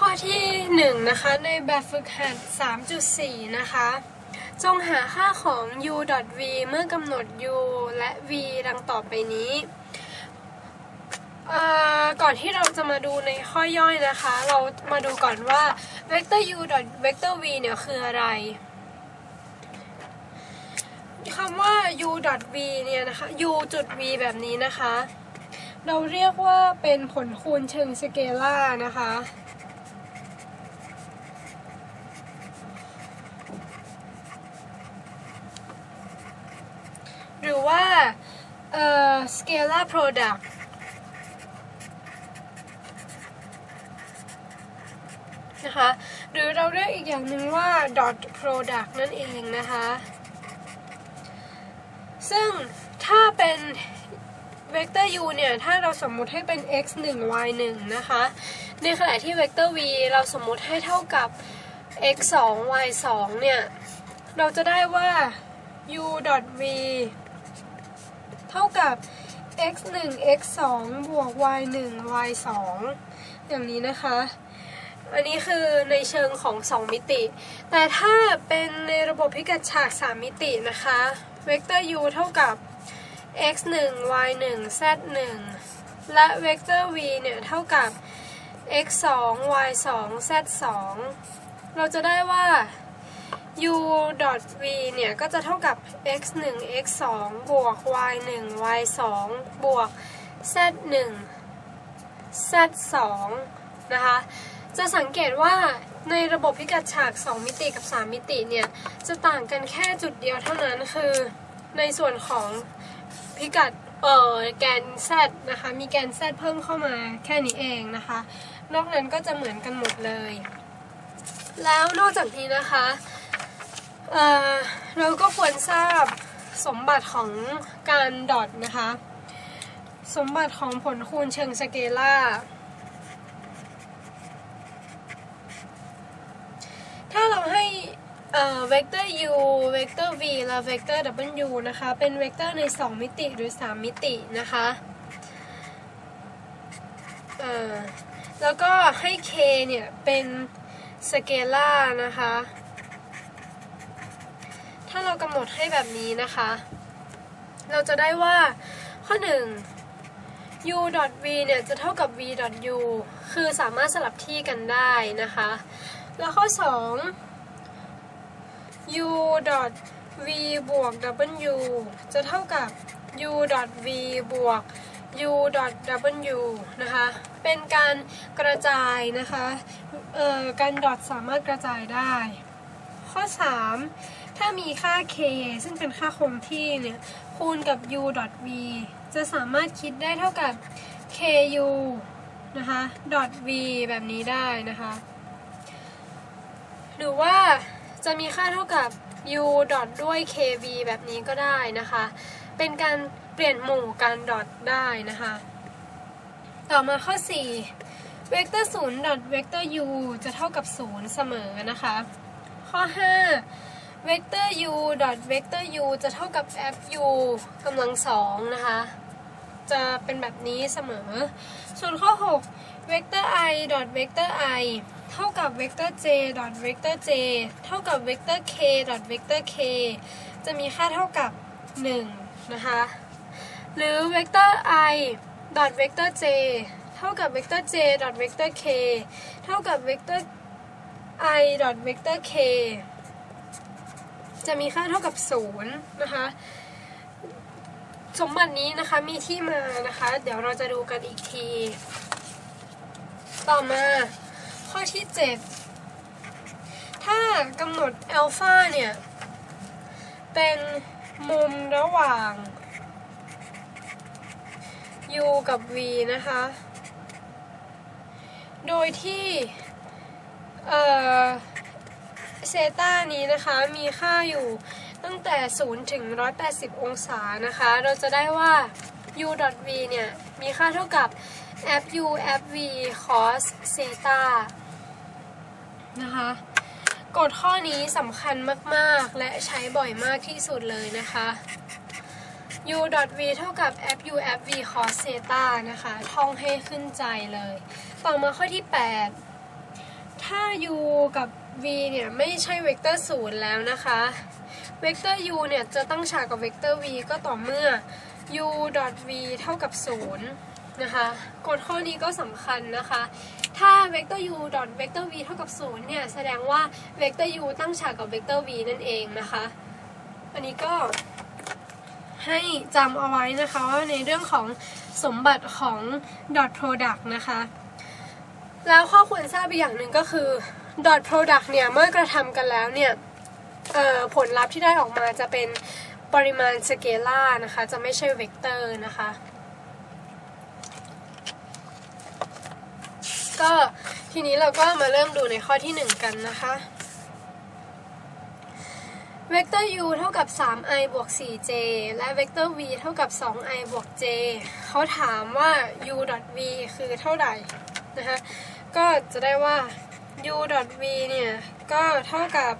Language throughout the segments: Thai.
ข้อที่ 1 นะคะ ในแบบฝึกหัด 3.4 นะคะ จงหาค่าของ u v เมื่อกำหนด u และ v ดังต่อไปนี้ ก่อนที่เราจะมาดูในข้อย่อยนะคะ เรามาดูก่อนว่า vector u vector v เนี่ยคืออะไรคำว่า u v เนี่ยนะคะ u จุด v แบบนี้นะคะ เราเรียกว่าเป็นผลคูณเชิงสเกลาร์นะคะ หรือว่า เอ่อ scalar product นะคะหรือเราเรียกอีกอย่างหนึ่งว่า dot product นั่นเองนะคะ ซึ่งถ้าเป็นเวกเตอร์ u เนี่ย ถ้าเราสมมุติให้เป็น x 1 y 1นะคะ ในขณะที่เวกเตอร์ v เราสมมุติให้เท่ากับ x 2 y 2เนี่ย เราจะได้ว่า u v เท่ากับ x 1 x 2บวก y 1 y 2อย่างนี้นะคะ อันนี้คือในเชิงของ 2 มิติ แต่ถ้าเป็นในระบบพิกัดฉาก 3 มิตินะคะ เวกเตอร์ u เท่ากับ x 1 y 1 z 1และเวกเตอร์ v เนี่ย เท่ากับ x 2 y 2 z 2เราจะได้ว่า u v เนี่ย ก็จะเท่ากับ x 1 x 2บวก y 1 y 2บวก z 1 z 2นะคะ จะสังเกตว่าในระบบพิกัดฉาก 2 มิติกับ 3 มิติเนี่ย จะต่างกันแค่จุดเดียวเท่านั้นคือในส่วนของพิกัดเอ่อแกน z นะคะ มีแกน z เพิ่มเข้ามาแค่นี้เองนะคะ นอกนั้นก็จะเหมือนกันหมดเลย แล้วนอกจากนี้นะคะ เราก็ควรทราบสมบัติของการดอทนะคะ สมบัติของผลคูณเชิงสเกลาถ้าเราให้เวกเตอร์ u เวกเตอร์ v และเวกเตอร์ w นะคะ เป็นเวกเตอร์ใน 2 มิติหรือ 3 มิตินะคะแล้วก็ให้ k เนี่ย เป็นสเกลาร์นะคะ เรากำหนดให้แบบนี้นะคะ เราจะได้ว่าข้อ 1 u v เนี่ยจะเท่ากับ v u คือสามารถสลับที่กันได้นะคะ แล้วข้อ 2 u v บวก w จะเท่ากับ u v บวก u w นะคะ เป็นการกระจายนะคะ เอ่อ การดอทสามารถกระจายได้ ข้อ 3 ถ้ามีค่า k ซึ่งเป็นค่าคงที่เนี่ยคูณกับ u v จะสามารถคิดได้เท่ากับ ku นะคะ v แบบนี้ได้นะคะ หรือว่าจะมีค่าเท่ากับ u ดอทด้วย kv แบบนี้ก็ได้นะคะ เป็นการเปลี่ยนหมู่การดอทได้นะคะ ต่อมาข้อ 4 เวกเตอร์0ดอทเวกเตอร์ u จะเท่ากับ 0 เสมอนะคะ ข้อ 5 เวกเตอร์ u ดอทเวกเตอร์ u จะเท่ากับ fu กำลังสองนะคะ จะเป็นแบบนี้เสมอ ส่วนข้อ 6 เวกเตอร์ i ดอทเวกเตอร์ i เท่ากับเวกเตอร์ j ดอทเวกเตอร์ j เท่ากับเวกเตอร์ k ดอทเวกเตอร์ k จะมีค่าเท่ากับ 1 นะคะ หรือเวกเตอร์ i ดอทเวกเตอร์ j เท่ากับเวกเตอร์ j ดอทเวกเตอร์ k เท่ากับเวกเตอร์ i ดอทเวกเตอร์ k จะมีค่าเท่ากับ 0 นะคะ สมบัตินี้นะคะมีที่มานะคะ เดี๋ยวเราจะดูกันอีกที ต่อมาข้อที่ 7 ถ้ากำหนดอัลฟาเนี่ย เป็นมุมระหว่าง u กับ v นะคะ โดยที่ เอ่อเซตานี้นะคะมีค่าอยู่ตั้งแต่ 0 ถึง 180 องศานะคะ เราจะได้ว่า u v เนี่ย มีค่าเท่ากับ f u f v cos เซตานะคะกฎข้อนี้สำคัญมากๆ และใช้บ่อยมากที่สุดเลยนะคะ u v เท่ากับ f u f v cos เซตานะคะ ท่องให้ขึ้นใจเลย ต่อมาข้อที่ 8 ถ้า u กับ v เนี่ย ไม่ใช่เวกเตอร์ศูนย์แล้วนะคะ เวกเตอร์ u เนี่ย จะตั้งฉากกับเวกเตอร์ v ก็ต่อเมื่อ u v เท่ากับ0นะคะกฎข้อนี้ก็สำคัญนะคะ ถ้าเวกเตอร์ u เวกเตอร์ v เท่ากับ0เนี่ย แสดงว่าเวกเตอร์ u ตั้งฉากกับเวกเตอร์ v นั่นเองนะคะ อันนี้ก็ให้จำเอาไว้นะคะว่าในเรื่องของสมบัติของ dot product นะคะ แล้วข้อควรทราบอีกอย่างหนึ่งก็คือ dot product เนี่ยเมื่อกระทำกันแล้วเนี่ยผลลัพธ์ที่ได้ออกมาจะเป็นปริมาณสเกลาร์นะคะ จะไม่ใช่เวกเตอร์นะคะ ก็ทีนี้เราก็มาเริ่มดูในข้อที่ 1 กันนะคะเวกเตอร์ u เท่ากับ 3i บวก 4j และเวกเตอร์ v เท่ากับ 2i บวก j เขาถามว่า u v คือเท่าไหร่นะคะ ก็จะได้ว่า u v เนี่ย ก็เท่ากับ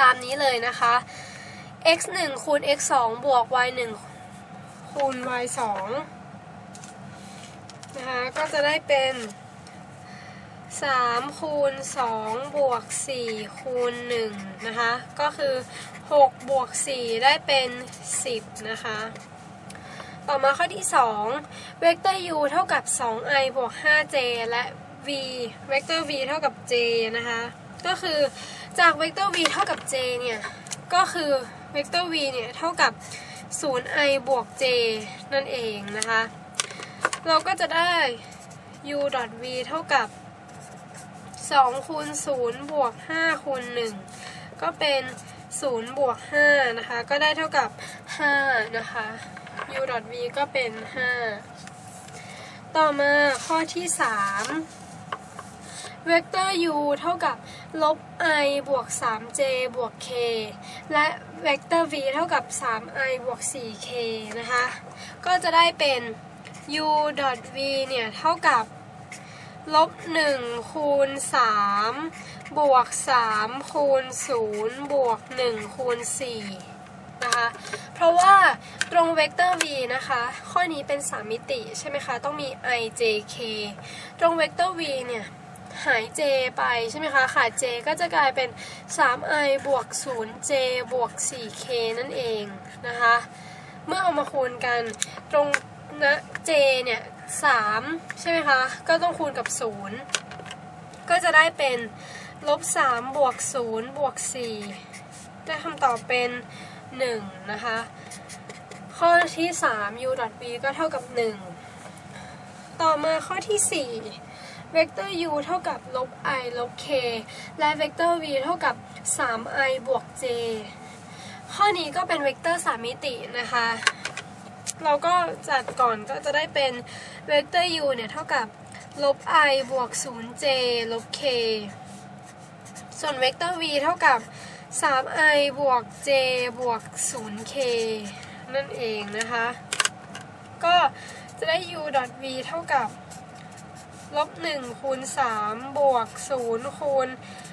ตามนี้เลยนะคะ x 1คูณ x 2บวก y 1คูณ y 2นะคะ ก็จะได้เป็น 3 คูณ 2 บวก 4 คูณ 1 นะคะ ก็คือ 6 บวก 4 ได้เป็น 10 นะคะ ต่อมาข้อที่ 2 เวกเตอร์ u เท่ากับ 2i บวก 5j และ v เวกเตอร์ v เท่ากับ j นะคะ ก็คือจากเวกเตอร์ v เท่ากับ j เนี่ย ก็คือเวกเตอร์ v เนี่ย เท่ากับ 0i บวก j นั่นเองนะคะ เราก็จะได้ u v เท่ากับ 2 คูณ 0 บวก 5 คูณ 1 ก็เป็น 0 บวก 5 นะคะ ก็ได้เท่ากับ 5 นะคะ u v ก็เป็น 5 ต่อมาข้อที่ 3 เวกเตอร์ u เท่ากับลบ i บวก 3j บวก k และเวกเตอร์ v เท่ากับ 3i บวก 4k นะคะ ก็จะได้เป็น u v เนี่ย เท่ากับลบ 1 คูณ 3 บวก 3 คูณ 0 บวก 1 คูณ 4 นะคะ เพราะว่าตรงเวกเตอร์ v นะคะ ข้อนี้เป็น 3 มิติใช่ไหมคะ ต้องมี i j k ตรงเวกเตอร์ v เนี่ยหาย j ไปใช่ไหมคะ ขาด j ก็จะกลายเป็น 3i บวก 0j บวก 4k นั่นเองนะคะ เมื่อเอามาคูณกันตรงนะ j เนี่ย 3 ใช่ไหมคะ ก็ต้องคูณกับ 0 ก็จะได้เป็นลบ3บวก0บวก4ได้คำตอบเป็น 1 นะคะ ข้อที่ 3 u v ก็เท่ากับ 1 ต่อมาข้อที่ 4 เวกเตอร์ u เท่ากับลบ i ลบ k และเวกเตอร์ v เท่ากับ 3i บวก j ข้อนี้ก็เป็นเวกเตอร์3มิตินะคะ เราก็จัดก่อนก็จะได้เป็นเวกเตอร์ u เนี่ยเท่ากับลบ i บวก 0j ลบ k ส่วนเวกเตอร์ v เท่ากับ 3i บวก j บวก 0k นั่นเองนะคะ ก็จะได้ u v เท่ากับลบ1คูณ3บวก0คูณ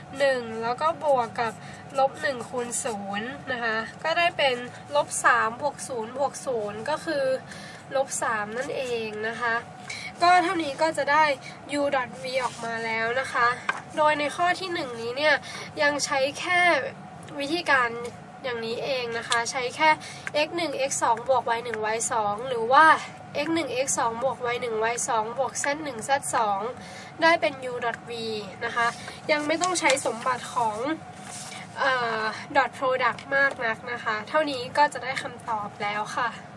1 แล้วก็บวกกับลบ1คูณ0นะคะ ก็ได้เป็นลบ3บวก0บวก0ก็คือลบ3นั่นเองนะคะ ก็เท่านี้ก็จะได้ u v ออกมาแล้วนะคะ โดยในข้อที่ 1 นี้เนี่ย ยังใช้แค่ วิธีการอย่างนี้เองนะคะ ใช้แค่ x 1 x 2บวก y 1 y 2หรือว่า x 1 x 2บวก y 1 y 2บวก z 1 z 2ได้เป็น u v นะคะ ยังไม่ต้องใช้สมบัติของเอ่อ dot product มากนักนะคะ เท่านี้ก็จะได้คำตอบแล้วค่ะ